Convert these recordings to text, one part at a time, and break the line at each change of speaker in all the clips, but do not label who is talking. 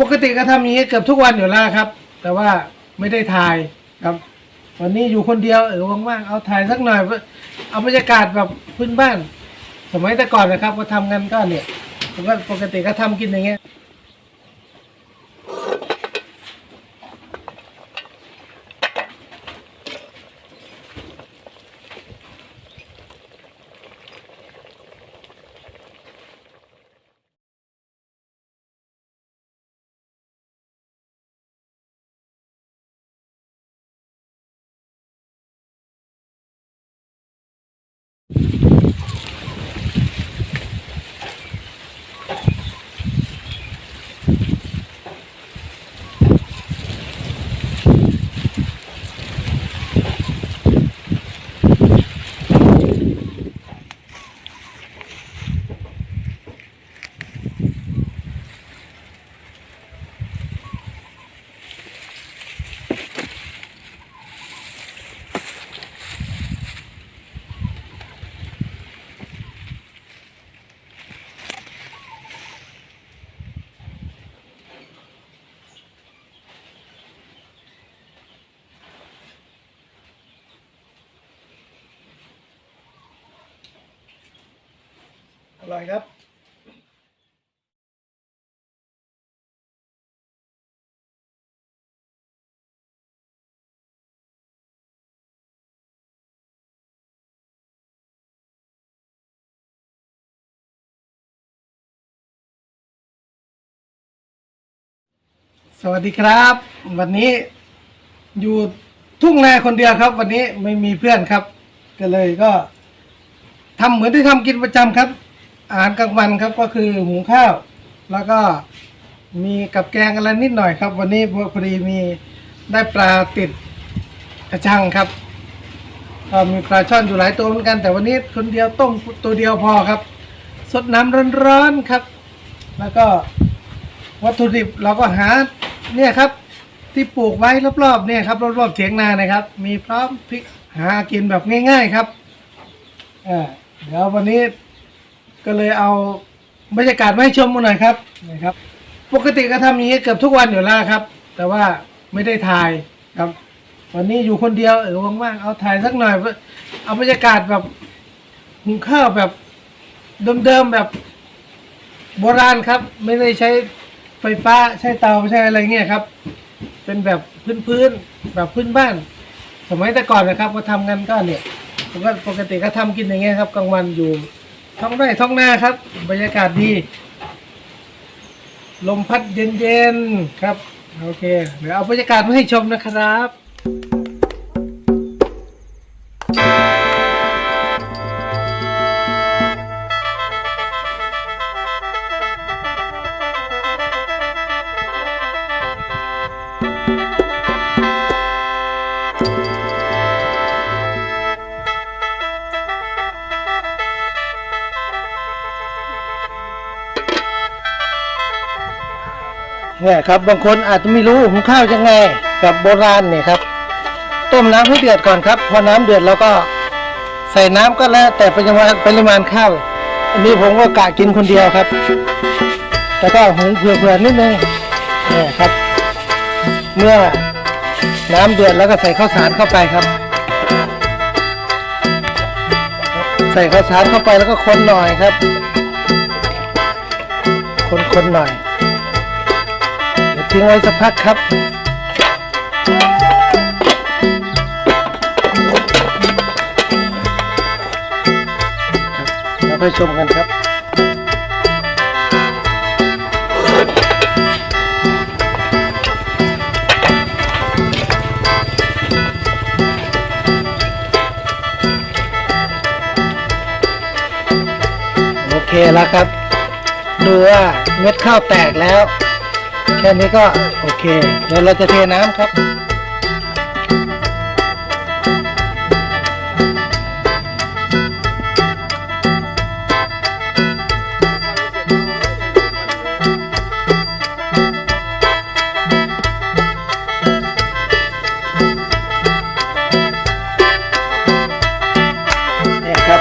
ปกติก็ทำอย่างนี้เกือบทุกวันอยู่แล้วครับ แต่ว่าไม่ได้ถ่ายครับ วันนี้อยู่คนเดียวเออว่างๆเอาถ่ายสักหน่อย เอาบรรยากาศแบบพื้นบ้าน สมัยแต่ก่อนนะครับก็ทำกันก็เนี่ยผมก็ปกติก็ทำกินอย่างเงี้ย อร่อยครับสวัสดีครับ วันนี้อยู่ทุ่งนาคนเดียวครับ วันนี้ไม่มีเพื่อนครับ ก็เลยก็ทำเหมือนที่ทำกินประจำครับ อาหารกลางวันครับก็คือหุงข้าว แล้วก็มีกับแกงอะไรนิดหน่อยครับ วันนี้พอดีมีได้ปลาติดกระชังครับก็มีปลาช่อนอยู่หลายตัวเหมือนกัน แต่วันนี้คนเดียวต้มตัวเดียวพอครับสดน้ำร้อนๆครับ แล้วก็วัตถุดิบเราก็หาเนี่ยครับที่ปลูกไว้รอบๆเนี่ยครับรอบๆเถียงนานะครับ มีพร้อมพริกหากินแบบง่าย ๆครับอ่าเดี๋ยววันนี้ ก็เลยเอาบรรยากาศมาให้ชมกันหน่อยครับนะครับ ปกติก็ทำอย่างนี้เกือบทุกวันอยู่แล้วครับ แต่ว่าไม่ได้ถ่ายครับ วันนี้อยู่คนเดียวเออว่างๆเอาถ่ายสักหน่อย เอาบรรยากาศแบบหุงข้าวแบบเดิมๆแบบโบราณครับ ไม่ได้ใช้ไฟฟ้าใช้เตาใช้อะไรเงี้ยครับ เป็นแบบพื้นๆแบบพื้นบ้าน สมัยแต่ก่อนนะครับก็ทำกันก็เนี่ยผมก็ปกติก็ทำกินอย่างเงี้ยครับกลางวันอยู่ ท้องไร่ท้องนาครับ บรรยากาศดี ลมพัดเย็นๆครับ โอเค เดี๋ยวเอาบรรยากาศมาให้ชมนะครับ เนี่ยครับบางคนอาจจะไม่รู้หุงข้าวยังไงกับโบราณเนี่ยครับ ต้มน้ำให้เดือดก่อนครับ พอน้ำเดือดเราก็ใส่น้ำก็แล้ว แต่ปริมาณปริมาณข้าวอันนี้ผมก็กะกินคนเดียวครับแต่ก็หุงเผื่อๆนิดนึงเนี่ยครับ เมื่อน้ำเดือดแล้วก็ใส่ข้าวสารเข้าไปครับ ใส่ข้าวสารเข้าไปแล้วก็คนหน่อยครับ คนๆหน่อย ทิ้งไว้สักพักครับ เราไปชมกันครับโอเคแล้วครับ ดูว่าเม็ดข้าวแตกแล้ว แค่นี้ก็โอเค เดี๋ยวเราจะเทน้ำครับ เนี่ยครับ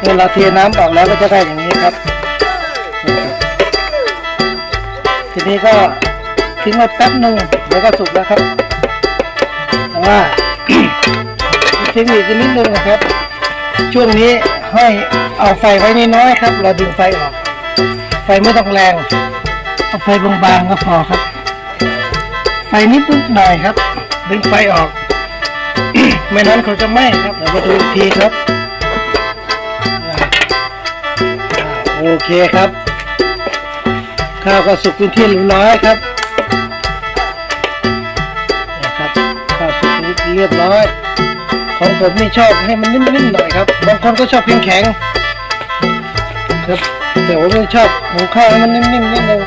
เมื่อเราเทน้ำออกแล้วก็จะได้อย่างนี้ครับ ทีนี้ก็ทิ้งไว้แป๊บหนึ่งเดี๋ยวก็สุกแล้วครับแต่ว่าเทคนิคนิดนึงนะครับ ช่วงนี้ให้เอาไฟไว้น้อยๆครับ เราดึงไฟออก ไฟไม่ต้องแรงเอาไฟบางๆก็พอครับ ไฟนิดนิดหน่อยครับ ดึงไฟออก ไม่นั้นเขาจะไหม้ครับเดี๋ยวมาดูอีกทีครับ โอเคครับ ข้าวก็สุกเป็นที่เรียบร้อยครับนี่ครับข้าวสุกเรียบร้อย ของผมนี่ชอบให้มันนิ่มๆหน่อยครับบางคนก็ชอบแข็งๆครับแต่ผมชอบหุงข้าวให้มันนิ่มๆนิดนึง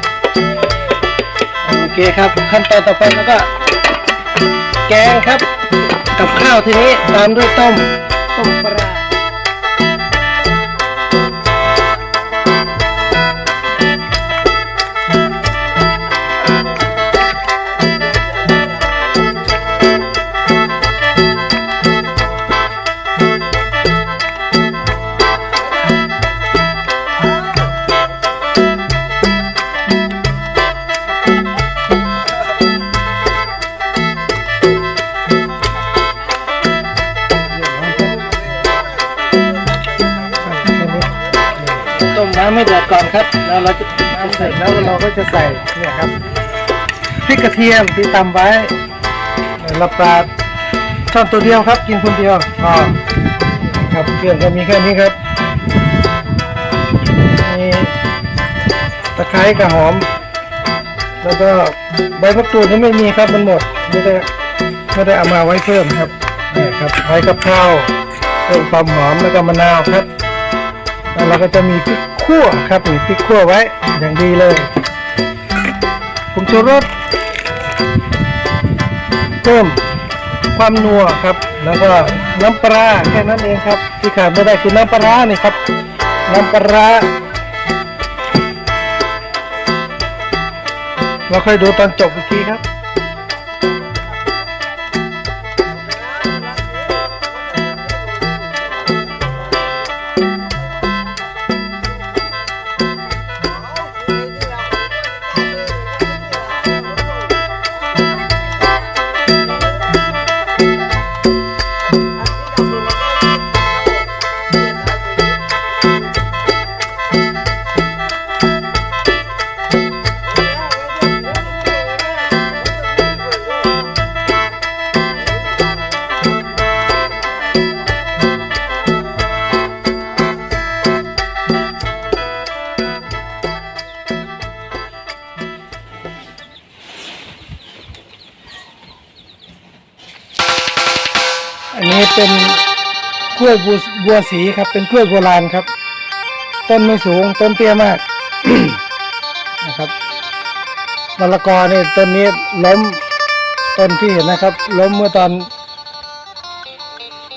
โอเคครับ ขั้นตอนต่อไปแล้วก็ แกงครับ กับข้าวทีนี้ตามด้วยต้มต้มปลา แล้วเราจแล้วเราก็จะใส่เนี่ยครับพริกกระเทียมที่ตำไว้เราปลาช้อนตัวเดียวครับ กินคนเดียวพอครับเครื่องก็มีแค่นี้ครับมีตะไคร้กับหอม แล้วก็ใบมะกรูดนี่ไม่มีครับมันหมดไม่ได้ไม่ได้เอามาไว้เพิ่มครับนี่ครับใบกะเพราเพิ่มความหอมแล้วก็มะนาวครับ แล้วเราก็จะมีพริกขั่วครับมีพริกขั่วไว้อย่างดีเลยผงชูรสเพิ่มความนัวครับ แล้วก็น้ำปลาแค่นั้นเองครับ ที่ขาดไม่ได้คือน้ำปลานี่ครับ น้ำปลาเราค่อยดูตอนจบอีกทีครับ ล้วยบัวบัวสีครับ เป็นกล้วยโบราณครับ ต้นไม่สูง ต้นเตี้ยมากนะครับมะละกอเนี่ยต้นนี้ล้มต้นที่เห็นนะครับ ล้มเมื่อตอน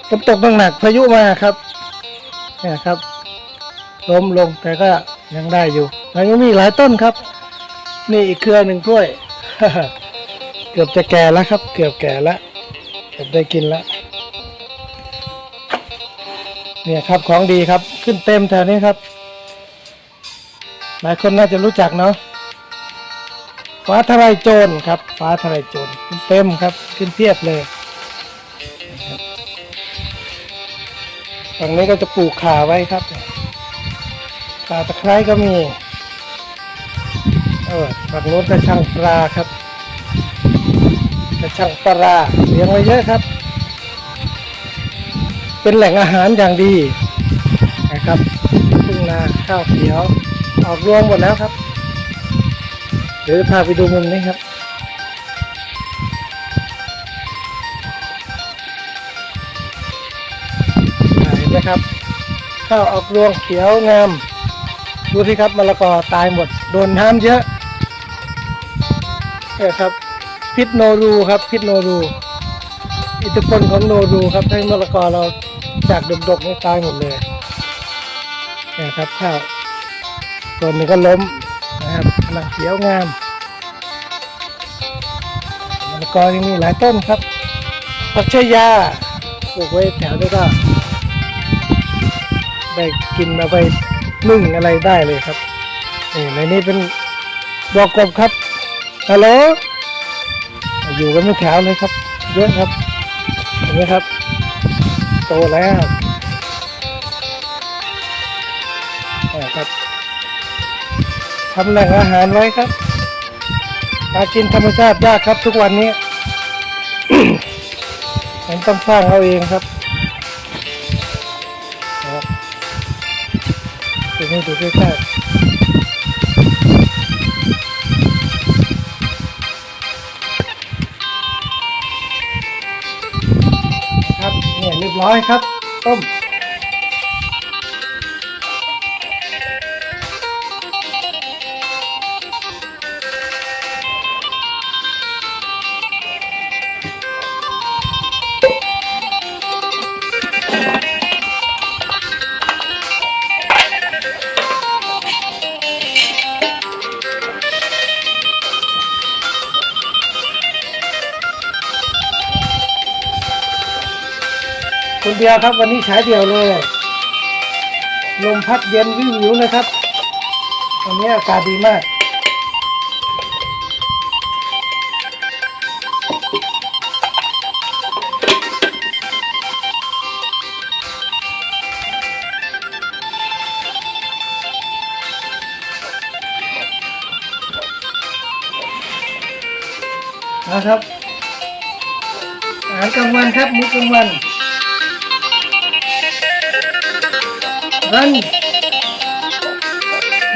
ฝนตกหนักๆพายุมาครับเนี่ยครับ ล้มลงแต่ก็ยังได้อยู่แล้วยังมีอีกหลายต้นครับ นี่อีกเครือหนึ่งกล้วย เกือบจะแก่แล้วครับ เกือบแก่แล้วเกือบได้กินแล้ว เนี่ยครับของดีครับขึ้นเต็มแถวนี้ครับ หลายคนน่าจะรู้จักเนาะฟ้าทลายโจรครับ ฟ้าทลายโจรขึ้นเต็มครับ ขึ้นเพียบเลยฝั่งนี้ก็จะปลูกขาไว้ครับขาตะไคร้ก็มีเออฝั่งโน้นกระชังปลาครับกระชังปลาเลี้ยงไว้เยอะครับ เป็นแหล่งอาหารอย่างดีนะครับทุ่งนาข้าวเขียว ออกรวงหมดแล้วครับ เดี๋ยวจะพาไปดูมุมนี้ครับ เห็นไหมครับ ข้าวออกรวงเขียวงาม ดูสิครับมะละกอตายหมด โดนน้ำเยอะเนี่ยครับพิษโนรูครับพิษโนรู อิทธิพลของโนรูครับให้มะละกอเรา จากดกๆนี่ตายหมดเลยเนี่ยครับข้าวส่วนหนึ่งก็ล้มนะครับกำลังเขียวงามมะละกอยังมีหลายต้นครับผักชายาปลูกไว้แถวนี้ก็ได้กินเอาไปนึ่งอะไรได้เลยครับนี่ในนี้เป็นบอกกบครับฮัลโหลอยู่กันไม่แถวเลยครับ เยอะครับเห็นไหมครับ โตแล้วนะครับทำแหล่งอาหารไว้ครับหากินธรรมชาติยากครับทุกวันนี้มันต้องสร้างเอาเองครับนะครับดูให้ดูใกล้ๆ รียบร้อยครับ ต้ม เดียวครับ วันนี้ฉายเดียวเลย ลมพัดเย็นวิววิวเลยครับวันนี้อากาศดีมากนะครับอาหารกลางวันครับมื้อกลางวัน ร้าน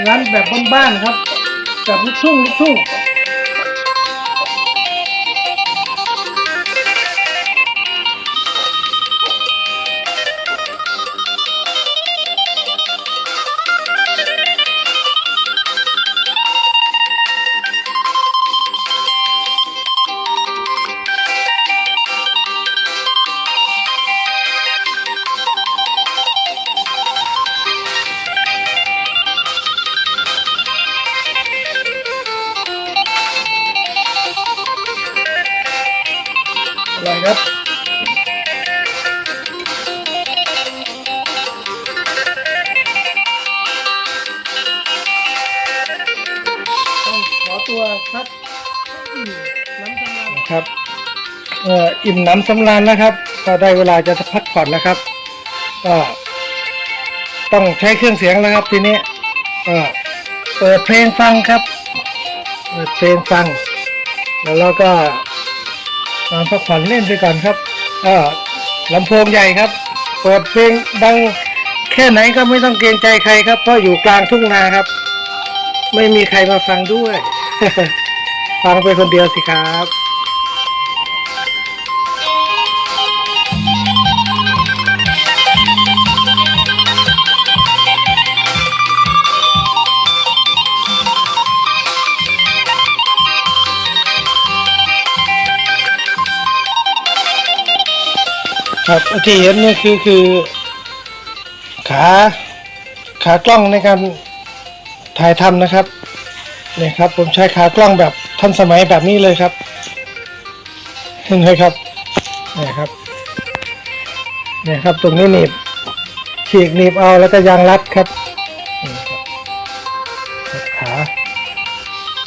ร้านแบบบ้านๆครับแบบลูกทุ่งลูกทุ่ง ครับเอ่ออิ่มน้ำสำราญแล้วครับ ก็ได้เวลาจะพักผ่อนแล้วครับ ก็ต้องใช้เครื่องเสียงแล้วครับทีนี้ก็เปิดเพลงฟังครับ เปิดเพลงฟัง แล้วเราก็นอนพักผ่อนเล่นไปก่อนครับก็ลำโพงใหญ่ครับ เปิดเพลงดังแค่ไหนก็ไม่ต้องเกรงใจใครครับ เพราะอยู่กลางทุ่งนาครับ ไม่มีใครมาฟังด้วย ฟังไปคนเดียวสิครับ ครับที่เห็นนี่คือคือขาขากล้องในการถ่ายทำนะครับเนี่ยครับ ผมใช้ขากล้องแบบทันสมัยแบบนี้เลยครับเห็นไหมครับเนี่ยครับเนี่ยครับตรงนี้หนีบฉีกหนีบเอาแล้วก็ยางรัดครับขา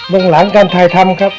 เบื้องหลังการถ่ายทำครับ